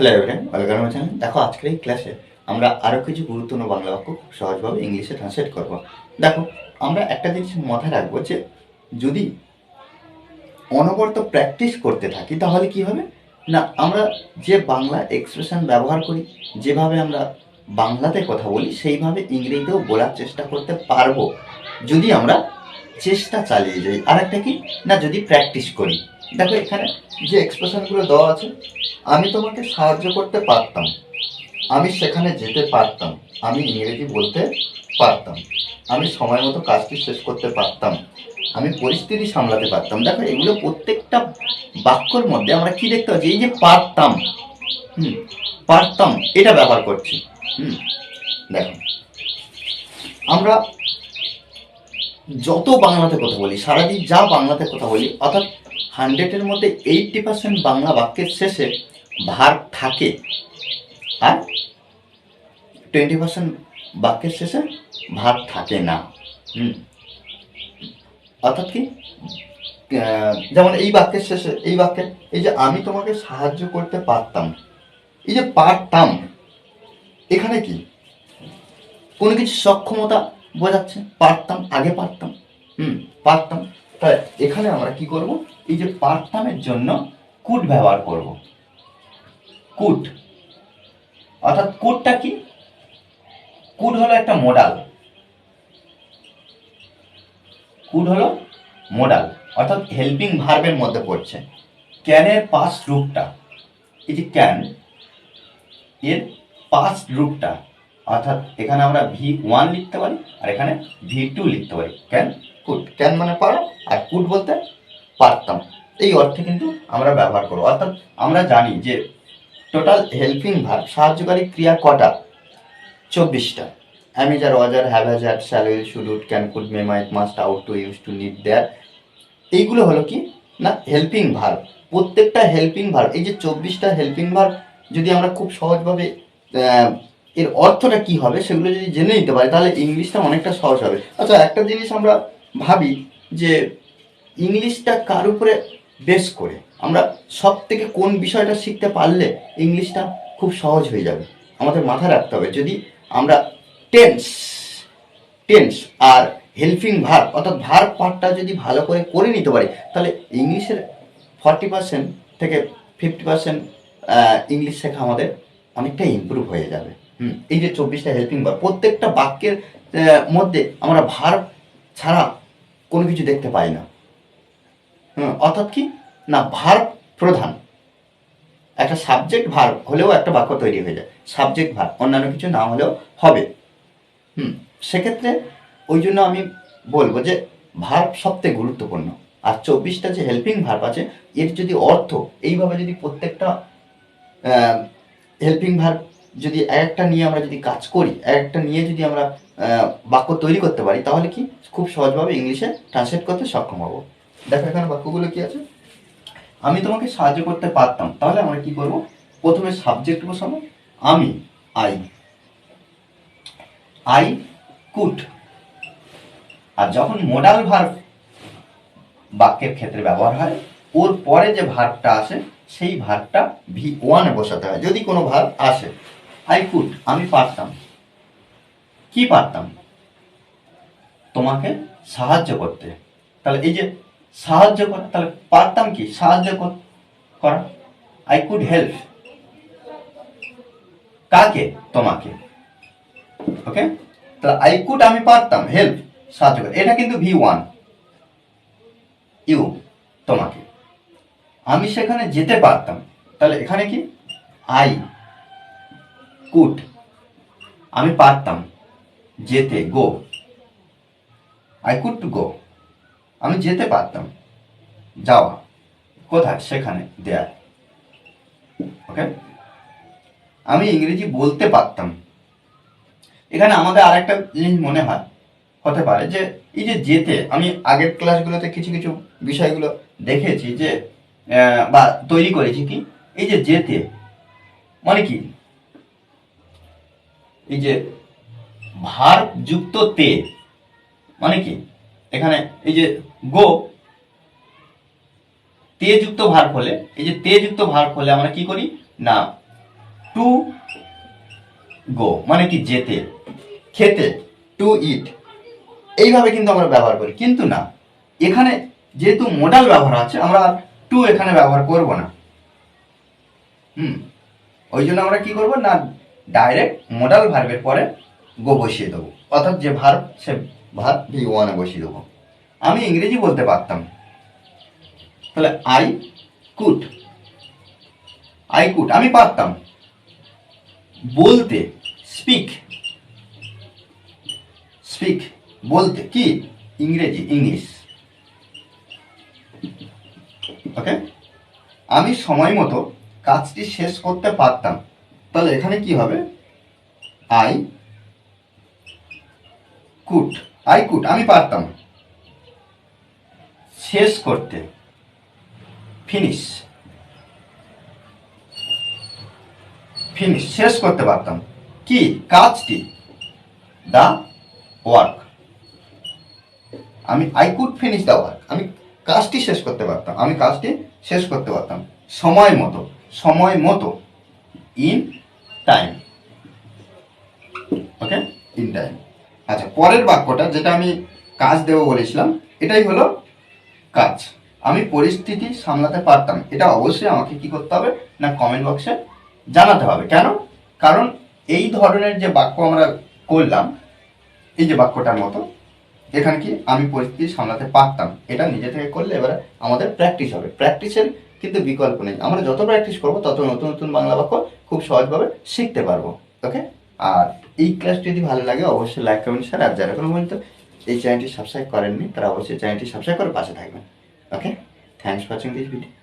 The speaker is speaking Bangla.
হ্যালো এভরিওয়ান ওয়েলকাম মাই দেখো, আজকের এই ক্লাসে আমরা আরও কিছু গুরুত্বপূর্ণ বাংলা বাক্য খুব সহজভাবে ইংলিশে ট্রান্সলেট করব। দেখো, আমরা একটা জিনিস মাথায় রাখব যে যদি অনবরত প্র্যাকটিস করতে থাকি, তাহলে কি হবে? না, আমরা যে বাংলা এক্সপ্রেশন ব্যবহার করি, যেভাবে আমরা বাংলাতে কথা বলি, সেইভাবে ইংরেজিতেও বলার চেষ্টা করতে পারব। যদি আমরা চেষ্টা চালিয়ে যাই আর একটা কি? না, যদি প্র্যাকটিস করি। দেখো, এখানে যে এক্সপ্রেশনগুলো দেওয়া আছে আমি তোমাকে সাহায্য করতে পারতাম। আমি সেখানে যেতে পারতাম। আমি ইংরেজি বলতে পারতাম। আমি সময় মতো কাজটি শেষ করতে পারতাম। আমি পরিস্থিতি সামলাতে পারতাম। দেখো, এগুলো প্রত্যেকটা বাক্যর মধ্যে আমরা কি দেখতে পাচ্ছি? এই যে পারতাম, হুম, পারতাম, এটা ব্যবহার করছি। হুম, দেখো, আমরা যত বাংলাতে কথা বলি, সারাদিন যা বাংলাতে কথা বলি, অর্থাৎ হান্ড্রেডের মধ্যে এইটটি পার্সেন্ট বাংলা বাক্যের শেষে ভার থাকে, আর টোয়েন্টি পার্সেন্ট বাক্যের শেষে ভার থাকে না। হুম। অর্থাৎ কি? যেমন এই বাক্যের শেষে, এই বাক্যে, এই যে আমি তোমাকে সাহায্য করতে পারতাম, এই যে পারতাম, এখানে কি? কোনো কিছু সক্ষমতা বোঝাচ্ছে? পারতাম, আগে পারতাম, হুম, পারতাম। তাই এখানে আমরা কি করব? এই যে পারতামের জন্য কুট ব্যবহার করব। কুট। অর্থাৎ কুটটা কি? কুট হলো একটা মোডাল কুট হলো মোডাল অর্থাৎ হেল্পিং ভার্বের মধ্যে পড়ছে। ক্যানের পাস রূপটা। এই যে ক্যান এর পাস রূপটা। অর্থাৎ এখানে আমরা ভি ওয়ান লিখতে পারি, আর এখানে ভি টু লিখতে পারি। ক্যান কুট। ক্যান মানে পারো, আর কুট বলতে পারতাম। এই অর্থে কিন্তু আমরা ব্যবহার করব। অর্থাৎ আমরা জানি যে টোটাল হেল্পিং ভার্ব সাহায্যকারী ক্রিয়া কটা? চব্বিশটা। Am is are was were have has had shall will should would can could may might must ought to use to need dare এইগুলো হলো কি? না হেল্পিং ভার্ব প্রত্যেকটা হেল্পিং ভার এই যে চব্বিশটা হেল্পিং ভার্ব যদি আমরা খুব সহজভাবে এর অর্থটা কি হবে, সেগুলো যদি জেনে নিতে পারি, তাহলে ইংলিশটা অনেকটা সহজ হবে। আচ্ছা একটা জিনিস আমরা ভাবি যে ইংলিশটা কার উপরে বেস করে। আমরা সব থেকে কোন বিষয়টা শিখতে পারলে ইংলিশটা খুব সহজ হয়ে যাবে? আমাদের মাথায় রাখতে হবে, যদি আমরা টেন্স টেন্স আর হেল্পিং ভার অর্থাৎ ভার পার্টটা যদি ভালো করে করে নিতে পারি, তাহলে ইংলিশের ফর্টি পার্সেন্ট থেকে ফিফটি পার্সেন্ট ইংলিশ শেখা আমাদের অনেকটা ইমপ্রুভ হয়ে যাবে। হুম, এই যে চব্বিশটা হেল্পিং ভার প্রত্যেকটা বাক্যের মধ্যে আমরা ভার ছাড়া কোনো কিছু দেখতে পাই না। হুম, অর্থাৎ কি? না ভার্ব প্রধান। একটা সাবজেক্ট ভার্ব হলেও একটা বাক্য তৈরি হয়ে যায়। সাবজেক্ট ভার্ব অন্যান্য কিছু না হলেও হবে। হুম, সেক্ষেত্রে ওই জন্য আমি বলব যে ভার্ব সবথেকে গুরুত্বপূর্ণ। আর চব্বিশটা যে হেল্পিং ভার্ব আছে, এর যদি অর্থ, এইভাবে যদি প্রত্যেকটা হেল্পিং ভার্ব যদি এক একটা নিয়ে আমরা যদি কাজ করি এক একটা নিয়ে যদি আমরা বাক্য তৈরি করতে পারি, তাহলে কি? খুব সহজভাবে ইংলিশে ট্রান্সলেট করতে সক্ষম হব। দেখো এখানে বাক্যগুলো কি আছে? আমি তোমাকে সাহায্য করতে পারতাম, তাহলে আমরা কি করব? প্রথমে সাবজেক্ট বসাবো। আমি আই আই কুড আর যখন মোডাল ভার্ব বাক্যের ক্ষেত্রে ব্যবহার হয়, ওর পরে যে ভার্বটা আসে, সেই ভার্বটা ভি ওয়ানে বসাতে হয়। যদি কোনো ভার্ব আসে আই কুড আমি পারতাম। কি পারতাম? তোমাকে সাহায্য করতে। তাহলে এই যে সাহায্য করা তাহলে পারতাম কি? সাহায্য কর- আই কুড হেল্প কাকে? তোমাকে। ওকে তাহলে আই কুড আমি পারতাম। হেল্প সাহায্য করা। এটা কিন্তু ভি ওয়ান ইউ তোমাকে। আমি সেখানে যেতে পারতাম। তাহলে এখানে কি? আই কুড আমি পারতাম। যেতে go I could to go আমি যেতে পারতাম। যাওয়া। কোথায়? সেখানে। দেয়ার ওকে আমি ইংরেজি বলতে পারতাম। এখানে আমাদের আরেকটা জিনিস মনে হয়। হতে পারে যে, এই যে যেতে, আমি আগের ক্লাসগুলোতে কিছু কিছু বিষয়গুলো দেখেছি যে বা তৈরি করেছি কি? এই যে যেতে মানে কি? এই যে ভার যুক্ত তে মানে কি? এখানে এই যে গো, তে যুক্ত ভার হলে এই যে তে যুক্ত ভার হলে আমরা কি করি? না, টু গো মানে কি যেতে, খেতে, টু ইট। এইভাবে কিন্তু আমরা ব্যবহার করি, কিন্তু না। এখানে যেহেতু মোডাল ব্যবহার আছে, আমরা টু এখানে ব্যবহার করব না। হুম, ওই জন্য আমরা কি করব? না, ডাইরেক্ট মোডাল ভার্বের পরে গো বসিয়ে দেবো। অর্থাৎ যে ভার্ব সে ভার্ব ভি ওয়ানে বসিয়ে দেবো। আমি ইংরেজি বলতে পারতাম। তাহলে আই কুট। আই কুড আমি পারতাম। বলতে স্পিক। স্পিক, বলতে কি? ইংরেজি, ইংলিশ। ওকে? আমি সময় মতো কাজটি শেষ করতে পারতাম। তাহলে এখানে কি হবে? আই কুট। আই কুট, আমি পারতাম। শেষ করতে। ফিনিশ। ফিনিশ, শেষ করতে পারতাম। কি? কাজটি দা, ওয়ার্ক। আমি I could finish the work. আমি কাজটি শেষ করতে পারতাম। আমি কাজটি শেষ করতে পারতাম। সময় মতো সময় মতো। In time. Okay? In time. আচ্ছা পরের বাক্যটা যেটা আমি কাজ দেবো বলেছিলাম, এটাই হলো কাজ। আমি পরিস্থিতি সামলাতে পারতাম, এটা অবশ্যই আমাকে কি করতে হবে না কমেন্ট বক্সে জানাতে হবে। কেন? কারণ এই ধরনের যে বাক্য আমরা করলাম, এই যে বাক্যটার মতো, এখানে কি আমি পরিস্থিতি সামলাতে পারতাম, এটা নিজে থেকে করলে এবারে আমাদের প্র্যাকটিস হবে। প্র্যাকটিসের কিন্তু বিকল্প নেই। আমরা যত প্র্যাকটিস করব, তত নতুন নতুন বাংলা বাক্য খুব সহজভাবে শিখতে পারব। ওকে আর এই ক্লাসটি যদি ভালো লাগে, অবশ্যই লাইক কমেন্ট শেয়ার আর যারা কোনো পর্যন্ত এই চ্যানেলটি সাবস্ক্রাইব করেননি, তারা অবশ্যই চ্যানেলটি সাবস্ক্রাইব করে পাশে থাকবেন। Okay thanks for watching this video